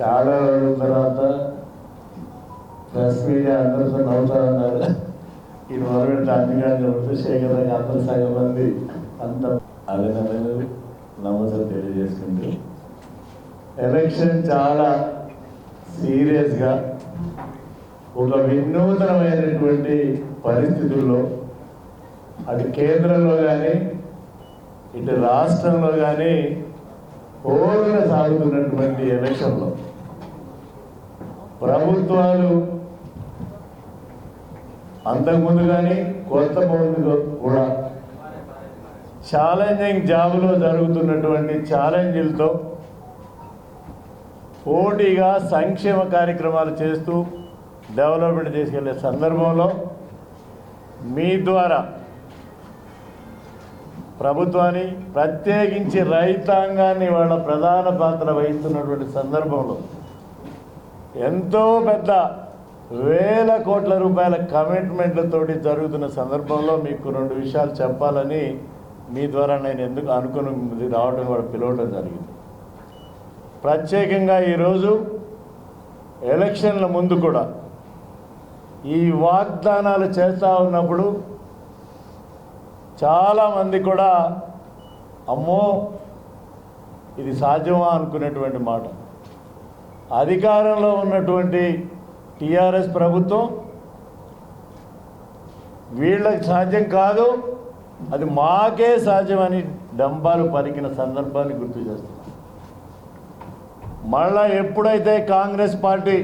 చాలా రోజుల తర్వాత ప్రెస్ మీడియా అందరితో నవ్వుతా ఉన్నారు. ఈ మొదలు అందుకని చెబుతూ శేఖర్ గారు అందరూ సగం మంది అంత అభినందనలు నమస్కారం తెలియజేసుకుంటూ. ఎలక్షన్ చాలా సీరియస్గా ఒక వినూతనమైనటువంటి పరిస్థితుల్లో అటు కేంద్రంలో కానీ ఇటు రాష్ట్రంలో కానీ పోరుగా సాగుతున్నటువంటి ఎలక్షన్లో ప్రభుత్వాలు అంతకుముందు కానీ కొత్త ముందు కూడా ఛాలెంజింగ్ జాబ్లో జరుగుతున్నటువంటి ఛాలెంజ్లతో పోటీగా సంక్షేమ కార్యక్రమాలు చేస్తూ డెవలప్మెంట్ చేసుకెళ్ళే సందర్భంలో మీ ద్వారా ప్రభుత్వాన్ని ప్రత్యేకించి రైతాంగాన్ని వాళ్ళ ప్రధాన పాత్ర వహిస్తున్నటువంటి సందర్భంలో ఎంతో పెద్ద వేల కోట్ల రూపాయల కమిట్మెంట్లతోటి జరుగుతున్న సందర్భంలో మీకు రెండు విషయాలు చెప్పాలని మీ ద్వారా నేను ఎందుకు అనుకుని రావడం కూడా పిలవడం జరిగింది. ప్రత్యేకంగా ఈరోజు ఎలక్షన్ల ముందు కూడా ఈ వాగ్దానాలు చేస్తూ ఉన్నప్పుడు చాలామంది కూడా అమ్మో ఇది సాధ్యమా అనుకునేటువంటి మాట. అధికారంలో ఉన్నటువంటి టీఆర్ఎస్ ప్రభుత్వం వీళ్ళకి సాధ్యం కాదు అది మాకే సాధ్యమని డంబాలు పలికిన సందర్భాన్ని గుర్తు చేస్తున్నాం. మళ్ళా ఎప్పుడైతే కాంగ్రెస్ పార్టీ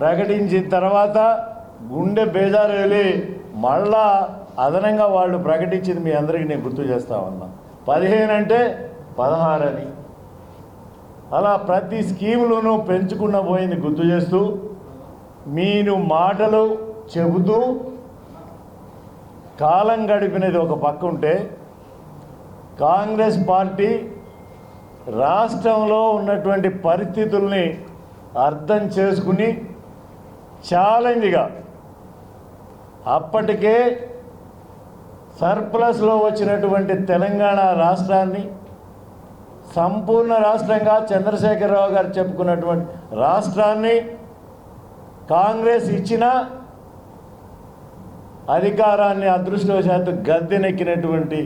ప్రకటించిన తర్వాత గుండె బేజారు వెళ్ళి మళ్ళా అదనంగా వాళ్ళు ప్రకటించింది మీ అందరికీ నేను గుర్తు చేస్తా ఉన్నా. పదిహేను అంటే పదహారు అని. అలా ప్రతి స్కీములోనూ పెంచుకున్న పోయింది గుర్తు చేస్తూ మీరు మాటలు చెబుతూ కాలం గడిపినది ఒక పక్క ఉంటే కాంగ్రెస్ పార్టీ రాష్ట్రంలో ఉన్నటువంటి పరిస్థితుల్ని అర్థం చేసుకుని ఛాలెంజ్గా అప్పటికే సర్ప్లస్లో వచ్చినటువంటి తెలంగాణ రాష్ట్రాన్ని సంపూర్ణ రాష్ట్రంగా చంద్రశేఖరరావు గారు చెప్పుకున్నటువంటి రాష్ట్రాన్ని కాంగ్రెస్ ఇచ్చిన అధికారాన్ని అదృష్టవశాత్తు గద్దెనెక్కినటువంటి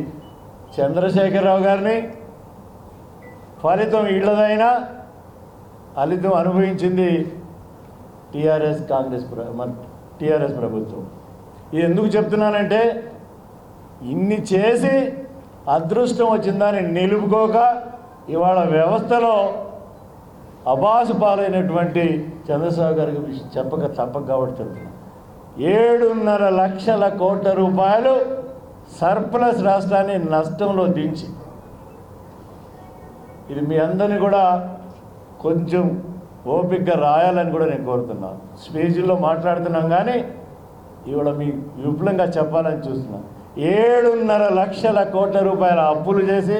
చంద్రశేఖరరావు గారిని ఫలితం ఇళ్ళదైనా ఫలితం అనుభవించింది టీఆర్ఎస్ కాంగ్రెస్ మన టీఆర్ఎస్ ప్రభుత్వం. ఇది ఎందుకు చెప్తున్నానంటే ఇన్ని చేసి అదృష్టం వచ్చిందని నిలుపుకోక ఇవాళ వ్యవస్థలో అబాసు పాలైనటువంటి చంద్రశేఖర్ గారికి చెప్పక తప్పక కాబట్టి ఏడున్నర లక్షల కోట్ల రూపాయలు సర్ప్లస్ రాష్ట్రాన్ని నష్టంలో దించి. ఇది మీ అందరిని కూడా కొంచెం ఓపికగా రాయాలని కూడా నేను కోరుతున్నాను స్పీచ్లో మాట్లాడుతున్నాం కానీ ఇవాళ మీ విపులంగా చెప్పాలని చూస్తున్నాను ఏడున్నర లక్షల కోట్ల రూపాయల అప్పులు చేసి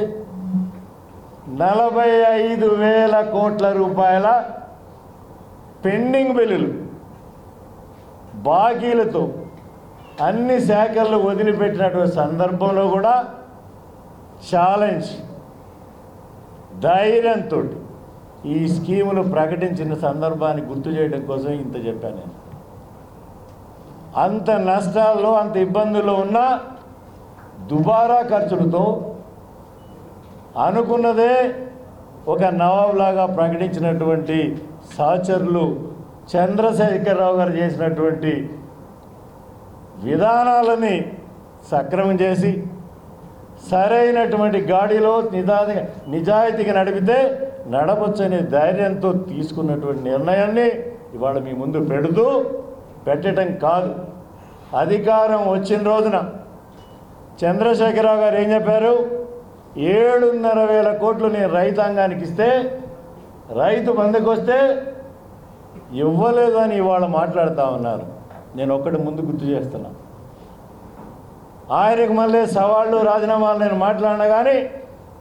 నలభై ఐదు వేల కోట్ల రూపాయల పెండింగ్ బిల్లులు. బాకీలతో అన్ని శాఖలు వదిలిపెట్టినటువంటి సందర్భంలో కూడా ఛాలెంజ్ ధైర్యంతో ఈ స్కీములు ప్రకటించిన సందర్భాన్ని గుర్తు చేయడం కోసం ఇంత చెప్పాను నేను. అంత నష్టాల్లో అంత ఇబ్బందుల్లో ఉన్న దుబారా ఖర్చులతో అనుకున్నదే ఒక నవాబ్లాగా ప్రకటించినటువంటి సహచరులు చంద్రశేఖరరావు గారు చేసినటువంటి విధానాలని సక్రమం చేసి సరైనటువంటి గాడిలో నిజాది నిజాయితీగా నడిపితే నడపచ్చనే ధైర్యంతో తీసుకున్నటువంటి నిర్ణయాన్ని ఇవాళ మీ ముందు పెడుతూ పెట్టడం కాదు. అధికారం వచ్చిన రోజున చంద్రశేఖరరావు గారు ఏం చెప్పారు? ఏడున్నర వేల కోట్లు నేను రైతాంగానికి ఇస్తే రైతు మందకొస్తే వస్తే ఇవ్వలేదు అని ఇవాళ మాట్లాడుతూ ఉన్నారు. నేను ఒక్కటి ముందు గుర్తు చేస్తున్నా. ఆయనకు మళ్ళీ సవాళ్ళు రాజీనామాలు నేను మాట్లాడినా కానీ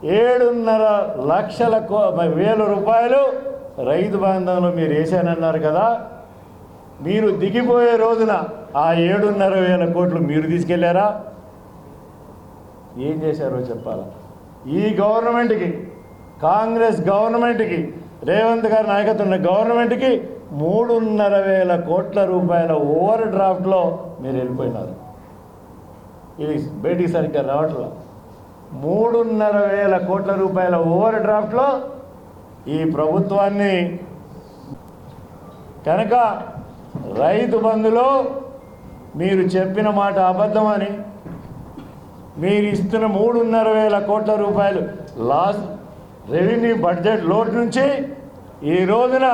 ఏడున్నర లక్షల కో వేల రూపాయలు రైతు బంధంలో మీరు వేసానన్నారు కదా. మీరు దిగిపోయే రోజున ఆ ఏడున్నర వేల కోట్లు మీరు తీసుకెళ్ళారా? ఏం చేశారో చెప్పాలా? ఈ గవర్నమెంట్కి కాంగ్రెస్ గవర్నమెంట్కి రేవంత్ గారి నాయకత్వం ఉన్న గవర్నమెంట్కి మూడున్నర వేల కోట్ల రూపాయల ఓవర్ డ్రాఫ్ట్లో మీరు వెళ్ళిపోయినారు. ఇది బయటికి సరిగ్గా రావట్లా. మూడున్నర వేల కోట్ల రూపాయల ఓవర్ డ్రాఫ్ట్లో ఈ ప్రభుత్వాన్ని కనుక రైతు బంధులో మీరు చెప్పిన మాట అబద్ధమని మీరు ఇస్తున్న మూడున్నర వేల కోట్ల రూపాయలు లాస్ రెవెన్యూ బడ్జెట్ లోటు నుంచి ఈ రోజున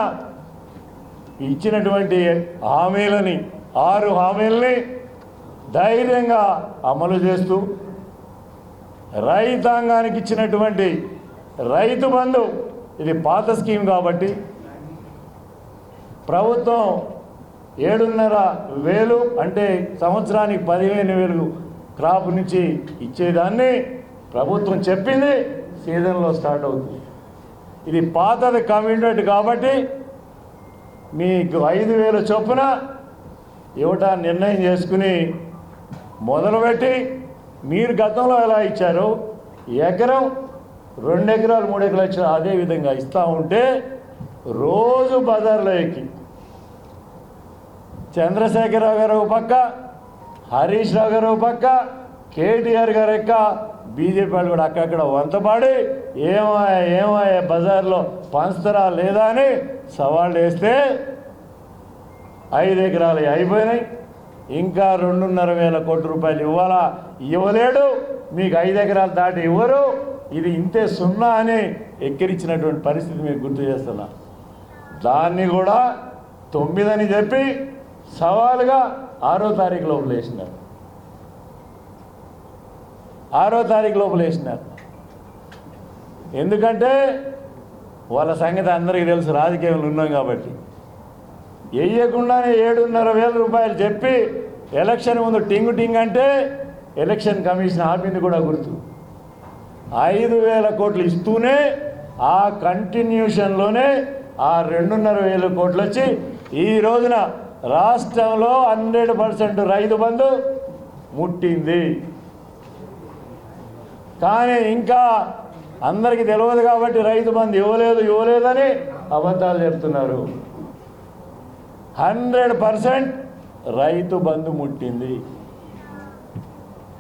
ఇచ్చినటువంటి హామీలని ఆరు హామీలని ధైర్యంగా అమలు చేస్తూ రైతాంగానికి ఇచ్చినటువంటి రైతు బంధు ఇది పాత స్కీమ్ కాబట్టి ప్రభుత్వం ఏడున్నర వేలు అంటే సంవత్సరానికి పదిహేను వేలు క్రాప్ నుంచి ఇచ్చేదాన్ని ప్రభుత్వం చెప్పింది సీజన్లో స్టార్ట్ అవుతుంది. ఇది పాతది కమిట్మెంట్ కాబట్టి మీకు ఐదు వేల చొప్పున ఇవ్వటా నిర్ణయం చేసుకుని మొదలుపెట్టి మీరు గతంలో ఎలా ఇచ్చారో ఎకరం రెండు ఎకరాలు మూడు ఎకరాలు అదే విధంగా ఇస్తూ ఉంటే రోజు బజార్లో ఎక్కి. చంద్రశేఖరరావు గారు ఒక పక్క హరీష్ రావు గారు పక్క కేటీఆర్ గారు ఎక్క బీజేపీ వాళ్ళు కూడా అక్కడక్కడ వంతపాడి ఏమాయ ఏమాయా బజార్లో పంచతరా లేదా అని సవాళ్ళు వేస్తే ఐదు ఎకరాలు అయిపోయినాయి. ఇంకా రెండున్నర వేల కోట్ల రూపాయలు ఇవ్వాలా? ఇవ్వలేడు. మీకు ఐదు ఎకరాలు దాటి ఇవ్వరు. ఇది ఇంతే సున్నా అని ఎక్కిరించినటువంటి పరిస్థితి మీకు గుర్తు చేస్తున్నా. దాన్ని కూడా తొమ్మిదని చెప్పి సవాలుగా ఆరో తారీఖు లోపల వేసినారు ఆరో తారీఖు లోపల వేసినారు ఎందుకంటే వాళ్ళ సంగతి అందరికీ తెలుసు రాజకీయంలో ఉన్నాం కాబట్టి. వేయకుండానే ఏడున్నర వేల రూపాయలు చెప్పి ఎలక్షన్ ముందు టింగు టింగ్ అంటే ఎలక్షన్ కమిషన్ ఆపింది కూడా గుర్తు. ఐదు వేల కోట్లు ఇస్తూనే ఆ కంటిన్యూషన్లోనే ఆ రెండున్నర వేల కోట్లు వచ్చి ఈ రోజున రాష్ట్రంలో హండ్రెడ్ పర్సెంట్ రైతు బంధు ముట్టింది. కానీ ఇంకా అందరికీ తెలియదు కాబట్టి రైతు బంధు ఇవ్వలేదు ఇవ్వలేదని అబద్ధాలు చెప్తున్నారు. Hundred percent Rythu Bandhu ముట్టింది.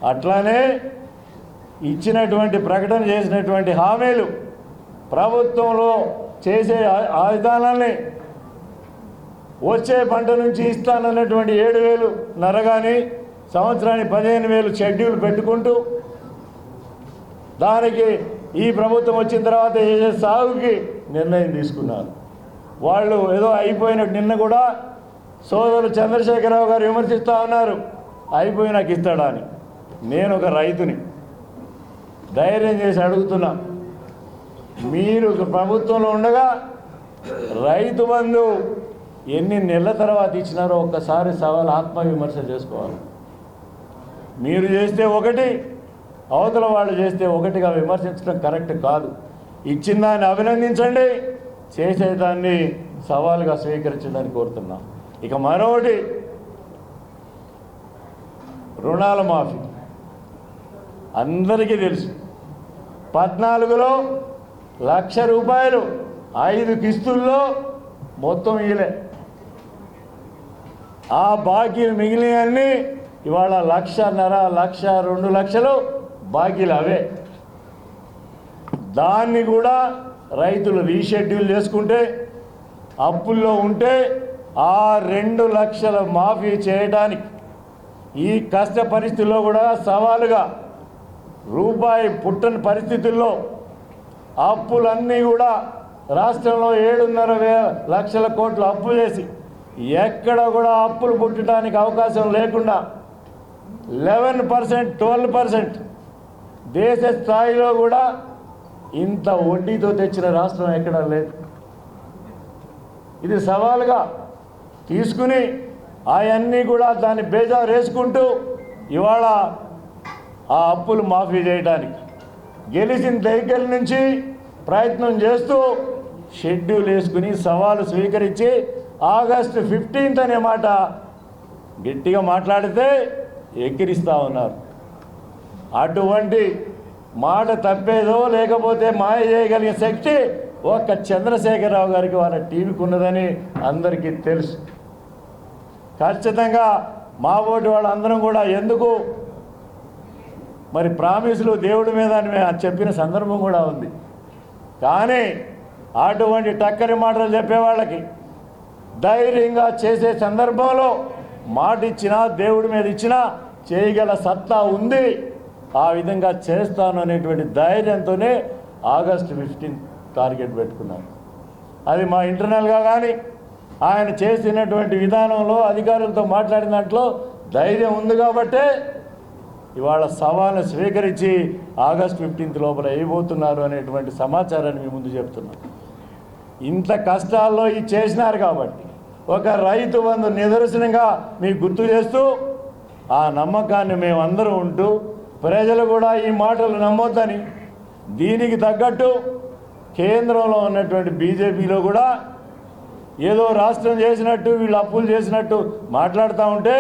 అట్లానే ఇచ్చినటువంటి ప్రకటన చేసినటువంటి హామీలు ప్రభుత్వంలో చేసే ఆ- వచ్చే పంట నుంచి ఇస్తానన్నటువంటి ఏడు వేలు నరగాని సంవత్సరానికి పదిహేను వేలు షెడ్యూల్ పెట్టుకుంటూ దానికి ఈ ప్రభుత్వం వచ్చిన తర్వాత చేసే సాగుకి నిర్ణయం తీసుకున్నారు. వాళ్ళు ఏదో అయిపోయినట్టు నిన్న కూడా సోదరులు చంద్రశేఖరరావు గారు విమర్శిస్తూ ఉన్నారు అయిపోయి నాకు ఇస్తాడా అని. నేను ఒక రైతుని. ధైర్యం చేసి అడుగుతున్నా. మీరు ప్రభుత్వంలో ఉండగా రైతు బంధు ఎన్ని నెలల తర్వాత ఇచ్చినారో ఒక్కసారి సవాల్ ఆత్మవిమర్శ చేసుకోవాలి. మీరు చేస్తే ఒకటి అవతల వాళ్ళు చేస్తే ఒకటిగా విమర్శించడం కరెక్ట్ కాదు. ఇచ్చిన దాన్ని అభినందించండి చేసేదాన్ని సవాలుగా స్వీకరించడానికి కోరుతున్నాం. ఇక మరొకటి రుణాల మాఫీ. అందరికీ తెలుసు పద్నాలుగులో లక్ష రూపాయలు ఐదు కిస్తుల్లో మొత్తం ఇయలే ఆ బాకీలు మిగిలినవన్నీ ఇవాళ లక్షన్నర లక్ష రెండు లక్షలు బాకీలు అవే. దాన్ని కూడా రైతులు రీషెడ్యూల్ చేసుకుంటే అప్పుల్లో ఉంటే ఆ రెండు లక్షల మాఫీ చేయడానికి ఈ కష్ట పరిస్థితుల్లో కూడా సవాలుగా రూపాయి పుట్టని పరిస్థితుల్లో అప్పులన్నీ కూడా రాష్ట్రంలో ఏడున్నర వేల లక్షల కోట్లు అప్పు చేసి ఎక్కడ కూడా అప్పులు పుట్టడానికి అవకాశం లేకుండా లెవెన్ పర్సెంట్ ట్వెల్వ్ పర్సెంట్ దేశ స్థాయిలో కూడా ఇంత వడ్డీతో తెచ్చిన రాష్ట్రం ఎక్కడా లేదు. ఇది సవాలుగా తీసుకుని అవన్నీ కూడా దాన్ని బేజారు వేసుకుంటూ ఇవాళ ఆ అప్పులు మాఫీ చేయడానికి గెలిచిన దగ్గర నుంచి ప్రయత్నం చేస్తూ షెడ్యూల్ వేసుకుని సవాలు స్వీకరించి ఆగస్టు ఫిఫ్టీన్త్ అనే మాట గట్టిగా మాట్లాడితే ఎక్కిరిస్తూ ఉన్నారు. అటువంటి మాట తప్పేదో లేకపోతే మాయ చేయగలిగే శక్తి ఒక్క చంద్రశేఖరరావు గారికి వాళ్ళ టీవీకి ఉన్నదని అందరికీ తెలుసు. ఖచ్చితంగా మా ఓటు వాళ్ళందరం కూడా ఎందుకు? మరి ప్రామిసులు దేవుడి మీద అని మేము చెప్పిన సందర్భం కూడా ఉంది. కానీ అటువంటి టక్కరి మాటలు చెప్పేవాళ్ళకి ధైర్యంగా చేసే సందర్భంలో మాట ఇచ్చినా దేవుడి మీద ఇచ్చినా చేయగల సత్తా ఉంది. ఆ విధంగా చేస్తాను అనేటువంటి ధైర్యంతోనే ఆగస్టు ఫిఫ్టీన్త్ టార్గెట్ పెట్టుకున్నాను. అది మా ఇంటర్నల్గా కానీ ఆయన చేసినటువంటి విధానంలో అధికారులతో మాట్లాడిన దాంట్లో ధైర్యం ఉంది కాబట్టే ఇవాళ సవాల్ని స్వీకరించి ఆగస్ట్ ఫిఫ్టీన్త్ లోపల వేయబోతున్నారు అనేటువంటి సమాచారాన్ని మీ ముందు చెప్తున్నాను. ఇంత కష్టాల్లో ఇది చేసినారు కాబట్టి ఒక రైతు బంధు నిదర్శనంగా మీకు గుర్తు చేస్తూ ఆ నమ్మకాన్ని మేమందరం ఉంటూ ప్రజలు కూడా ఈ మాటలు నమ్మొద్దని దీనికి తగ్గట్టు కేంద్రంలో ఉన్నటువంటి బీజేపీలో కూడా ఏదో రాష్ట్రం చేసినట్టు వీళ్ళు అప్పులు చేసినట్టు మాట్లాడుతూ ఉంటే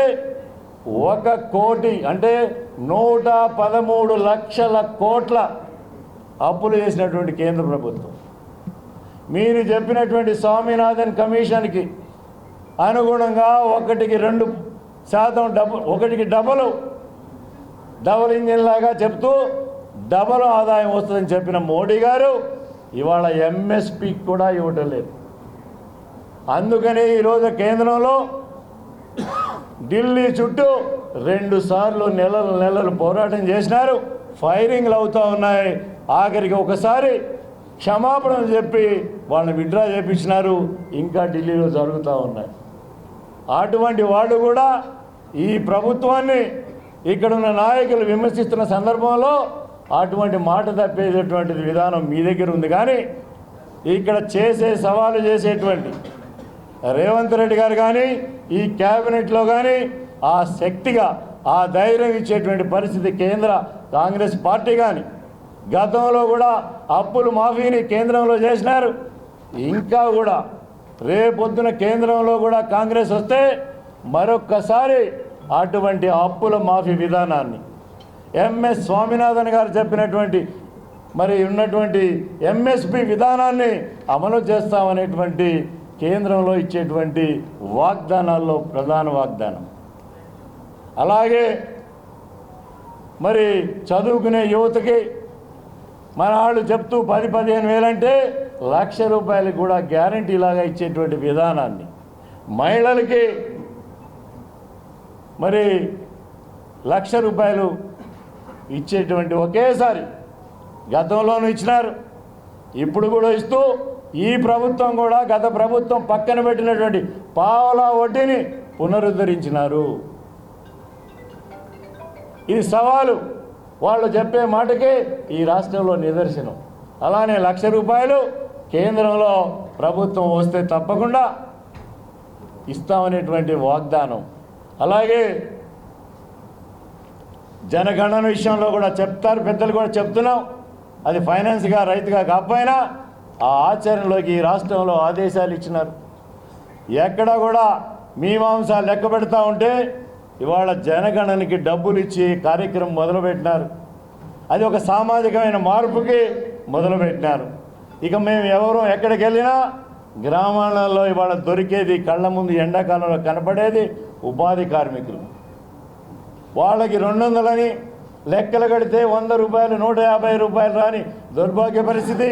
ఒక కోటి అంటే నూట పదమూడు లక్షల కోట్ల అప్పులు చేసినటువంటి కేంద్ర ప్రభుత్వం. మీరు చెప్పినటువంటి స్వామినాథన్ కమిషన్కి అనుగుణంగా ఒకటికి రెండు శాతం డబుల్ ఒకటికి డబలు డబల్ ఇంజిన్ లాగా చెప్తూ డబల్ ఆదాయం వస్తుందని చెప్పిన మోడీ గారు ఇవాళ ఎంఎస్పి కూడా ఇవ్వటం లేదు. అందుకని ఈరోజు కేంద్రంలో ఢిల్లీ చుట్టూ రెండు సార్లు నెలలు నెలలు పోరాటం చేసినారు. ఫైరింగ్లు అవుతూ ఉన్నాయి. ఆఖరికి ఒకసారి క్షమాపణలు చెప్పి వాళ్ళని విడ్డ్రా చేపించినారు. ఇంకా ఢిల్లీలో జరుగుతూ ఉన్నాయి. అటువంటి వాళ్ళు కూడా ఈ ప్రభుత్వాన్ని ఇక్కడ ఉన్న నాయకులు విమర్శిస్తున్న సందర్భంలో అటువంటి మాట తప్పేటటువంటిది విధానం మీ దగ్గర ఉంది. కానీ ఇక్కడ చేసే సవాలు చేసేటువంటి రేవంత్ రెడ్డి గారు కానీ ఈ క్యాబినెట్లో కానీ ఆ శక్తిగా ఆ ధైర్యం ఇచ్చేటువంటి పరిస్థితి కేంద్ర కాంగ్రెస్ పార్టీ కానీ గతంలో కూడా అప్పులు మాఫీని కేంద్రంలో చేసినారు. ఇంకా కూడా రేపొద్దున కేంద్రంలో కూడా కాంగ్రెస్ వస్తే మరొక్కసారి అటువంటి అప్పుల మాఫీ విధానాన్ని. ఎంఎస్ స్వామినాథన్ గారు చెప్పినటువంటి మరి ఉన్నటువంటి ఎంఎస్పి విధానాన్ని అమలు చేస్తామనేటువంటి కేంద్రంలో ఇచ్చేటువంటి వాగ్దానాల్లో ప్రధాన వాగ్దానం. అలాగే మరి చదువుకునే యువతకి మన వాళ్ళు చెప్తూ పది పదిహేను వేలంటే లక్ష రూపాయలు కూడా గ్యారంటీలాగా ఇచ్చేటువంటి విధానాన్ని మహిళలకి మరి లక్ష రూపాయలు ఇచ్చేటువంటి ఒకేసారి గతంలోనూ ఇచ్చినారు ఇప్పుడు కూడా ఇస్తూ ఈ ప్రభుత్వం కూడా గత ప్రభుత్వం పక్కన పెట్టినటువంటి పావలా వడ్డీని పునరుద్ధరించినారు. ఇది సవాలు. వాళ్ళు చెప్పే మాటకి ఈ రాష్ట్రంలో నిదర్శనం. అలానే లక్ష రూపాయలు కేంద్రంలో ప్రభుత్వం వస్తే తప్పకుండా ఇస్తామనేటువంటి వాగ్దానం. అలాగే జనగణన విషయంలో కూడా చెప్తారు పెద్దలు కూడా చెప్తున్నాం. అది ఫైనాన్స్గా రైతుగా కాకపోయినా ఆ ఆచరణలోకి ఈ రాష్ట్రంలో ఆదేశాలు ఇచ్చినారు. ఎక్కడ కూడా మీమాంస లెక్క పెడతా ఉంటే ఇవాళ జనగణనకి డబ్బులు ఇచ్చి కార్యక్రమం మొదలుపెట్టినారు. అది ఒక సామాజికమైన మార్పుకి మొదలుపెట్టినారు. ఇక మేము ఎవరు ఎక్కడికి వెళ్ళినా గ్రామాలలో ఇవాళ దొరికేది కళ్ళ ముందు ఎండాకాలంలో కనపడేది ఉపాధి కార్మికులు. వాళ్ళకి రెండు వందలని లెక్కలు కడితే వంద రూపాయలు నూట యాభై రూపాయలు రాని దౌర్భాగ్య పరిస్థితి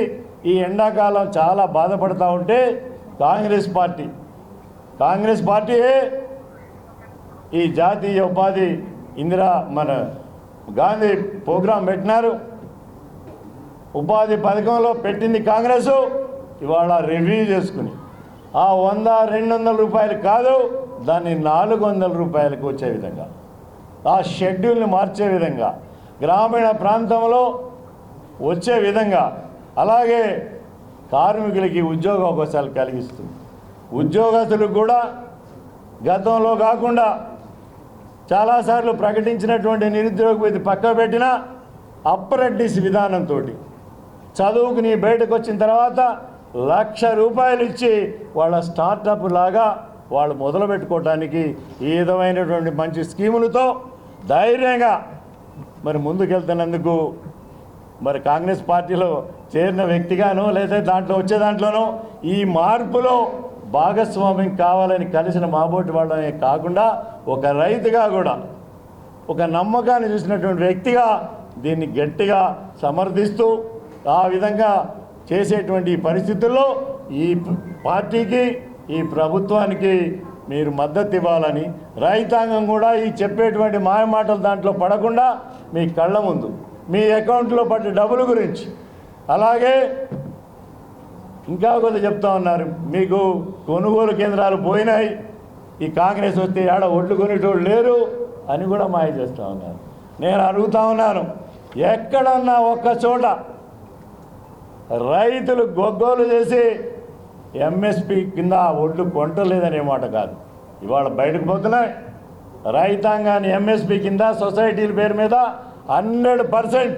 ఈ ఎండాకాలం చాలా బాధపడతా ఉంటే కాంగ్రెస్ పార్టీ. కాంగ్రెస్ పార్టీయే ఈ జాతీయ ఉపాధి ఇందిరా మన గాంధీ ప్రోగ్రాం పెట్టినారు. ఉపాధి పథకంలో పెట్టింది కాంగ్రెస్ ఇవాళ రివ్యూ చేసుకుని. ఆ వంద రెండు వందల రూపాయలు కాదు దాన్ని నాలుగు వందల రూపాయలకు వచ్చే విధంగా. ఆ షెడ్యూల్ని మార్చే విధంగా. గ్రామీణ ప్రాంతంలో వచ్చే విధంగా. అలాగే కార్మికులకి ఉద్యోగ అవకాశాలు కలిగిస్తుంది. ఉద్యోగస్తులకు కూడా గతంలో కాకుండా చాలాసార్లు ప్రకటించినటువంటి నిరుద్యోగ ఇది పక్క పెట్టిన అప్రెంటిస్ విధానంతో చదువుకుని బయటకు వచ్చిన తర్వాత లక్ష రూపాయలు ఇచ్చి వాళ్ళ స్టార్టప్ లాగా వాళ్ళు మొదలు పెట్టుకోవటానికి ఈ విధమైనటువంటి మంచి స్కీములతో ధైర్యంగా మరి ముందుకెళ్తున్నందుకు మరి కాంగ్రెస్ పార్టీలో చేరిన వ్యక్తిగానో లేదా దాంట్లో వచ్చే దాంట్లోనో ఈ మార్పులో భాగస్వామ్యం కావాలని కలిసిన మాబోటి వాళ్ళనే కాకుండా ఒక రైతుగా కూడా ఒక నమ్మకాన్ని చూసినటువంటి వ్యక్తిగా దీన్ని గట్టిగా సమర్థిస్తూ ఆ విధంగా చేసేటువంటి పరిస్థితుల్లో ఈ పార్టీకి ఈ ప్రభుత్వానికి మీరు మద్దతు ఇవ్వాలని రైతాంగం కూడా ఈ చెప్పేటువంటి మాయమాటలు దాంట్లో పడకుండా మీ కళ్ళ ముందు మీ అకౌంట్లో పడ్డ డబ్బుల గురించి. అలాగే ఇంకా కొంత చెప్తా ఉన్నారు మీకు కొనుగోలు కేంద్రాలు పోయినాయి ఈ కాంగ్రెస్ వస్తే ఆడ ఒడ్లు కొనేటోళ్ళు లేరు అని కూడా మాయ చేస్తూ ఉన్నారు. నేను అడుగుతా ఉన్నాను ఎక్కడన్నా ఒక్క చోట రైతులు గొగ్గోలు చేసి ఎంఎస్పి కింద ఒడ్లు కొంటలేదనే మాట కాదు. ఇవాళ బయటకు పోతున్నాయి. రైతాంగాన్ని ఎంఎస్పి కింద సొసైటీల పేరు మీద హండ్రెడ్ పర్సెంట్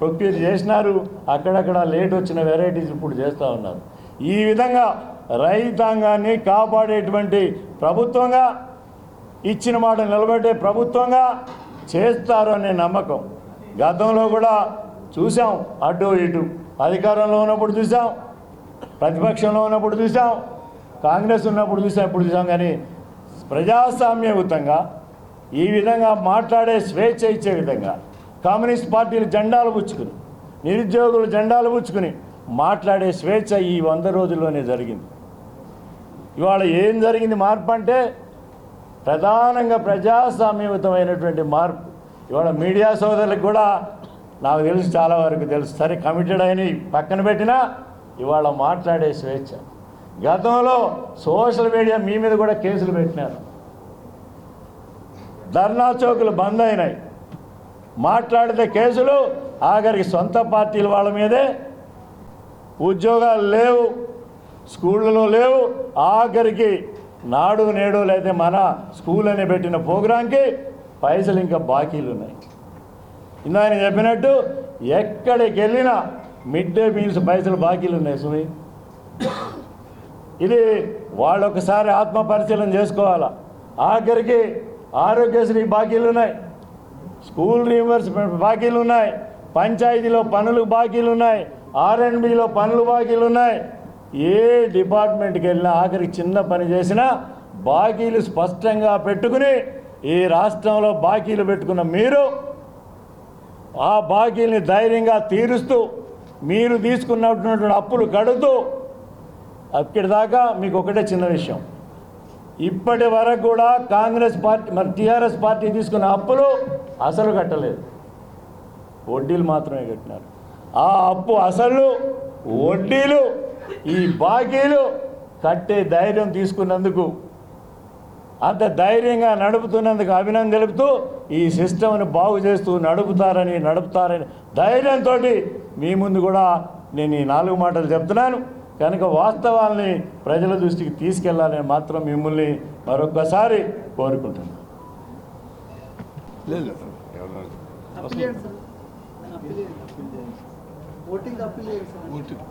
ప్రొక్యూర్ చేసినారు. అక్కడక్కడ లేట్ వచ్చిన వెరైటీస్ ఇప్పుడు చేస్తూ ఉన్నారు. ఈ విధంగా రైతాంగాన్ని కాపాడేటువంటి ప్రభుత్వంగా ఇచ్చిన మాట నిలబెట్టే ప్రభుత్వంగా చేస్తారు అనే నమ్మకం. గతంలో కూడా చూసాం అటు ఇటు. అధికారంలో ఉన్నప్పుడు చూసాం ప్రతిపక్షంలో ఉన్నప్పుడు చూసాం కాంగ్రెస్ ఉన్నప్పుడు చూసాం ఇప్పుడు చూసాం కానీ ప్రజాస్వామ్యయుతంగా ఈ విధంగా మాట్లాడే స్వేచ్ఛ ఇచ్చే విధంగా కమ్యూనిస్ట్ పార్టీలు జెండాలు పుచ్చుకుని నిరుద్యోగులు జెండాలు పుచ్చుకుని మాట్లాడే స్వేచ్ఛ ఈ వంద రోజుల్లోనే జరిగింది. ఇవాళ ఏం జరిగింది మార్పు అంటే ప్రధానంగా ప్రజాస్వామ్యయుతమైనటువంటి మార్పు. ఇవాళ మీడియా సోదరులకు కూడా నాకు తెలుసు చాలా వరకు తెలుసు. సరే కమిటెడ్ అయిన పక్కన పెట్టినా ఇవాళ మాట్లాడే స్వేచ్ఛ. గతంలో సోషల్ మీడియా మీ మీద కూడా కేసులు పెట్టినారు. ధర్నా చౌకులు బంద్ అయినాయి. మాట్లాడితే కేసులు ఆఖరికి సొంత పార్టీల వాళ్ళ మీదే. ఉద్యోగాలు లేవు స్కూళ్ళలో లేవు. ఆఖరికి నాడు నేడు లేదా మన స్కూల్ అని పెట్టిన ప్రోగ్రాంకి పైసలు ఇంకా బాకీలు ఉన్నాయి. ఇందా చెప్పినట్టు ఎక్కడికి వెళ్ళినా మిడ్ డే మీల్స్ పైసలు బాకీలు ఉన్నాయి సుమి. ఇది వాళ్ళు ఒకసారి ఆత్మ పరిశీలన చేసుకోవాలా. ఆఖరికి ఆరోగ్యశ్రీ బాకీలు ఉన్నాయి. స్కూల్ రీఎంబర్స్మెంట్ బాకీలు ఉన్నాయి. పంచాయతీలో పనులు బాకీలు ఉన్నాయి. ఆర్ఎండ్బిలో పనులు బాకీలు ఉన్నాయి. ఏ డిపార్ట్మెంట్కి వెళ్ళినా ఆఖరికి చిన్న పని చేసినా బాకీలు స్పష్టంగా పెట్టుకుని ఈ రాష్ట్రంలో బాకీలు పెట్టుకున్న మీరు ఆ బాకీల్ని ధైర్యంగా తీరుస్తూ మీరు తీసుకున్నటువంటి అప్పులు కడుతూ అక్కడి దాకా మీకు ఒకటే చిన్న విషయం. ఇప్పటి వరకు కూడా కాంగ్రెస్ పార్టీ మరి టీఆర్ఎస్ పార్టీ తీసుకున్న అప్పులు అసలు కట్టలేదు. వడ్డీలు మాత్రమే కట్టినారు. ఆ అప్పు అసలు వడ్డీలు ఈ బాకీలు కట్టే ధైర్యం తీసుకున్నందుకు అంత ధైర్యంగా నడుపుతున్నందుకు అభినందన తెలుపుతూ ఈ సిస్టమ్ని బాగు చేస్తూ నడుపుతారని నడుపుతారని ధైర్యంతో మీ ముందు కూడా నేను ఈ నాలుగు మాటలు చెప్తున్నాను. కనుక వాస్తవాల్ని ప్రజల దృష్టికి తీసుకెళ్ళాలని మాత్రం మిమ్మల్ని మరొకసారి కోరుకుంటున్నాను. లేదు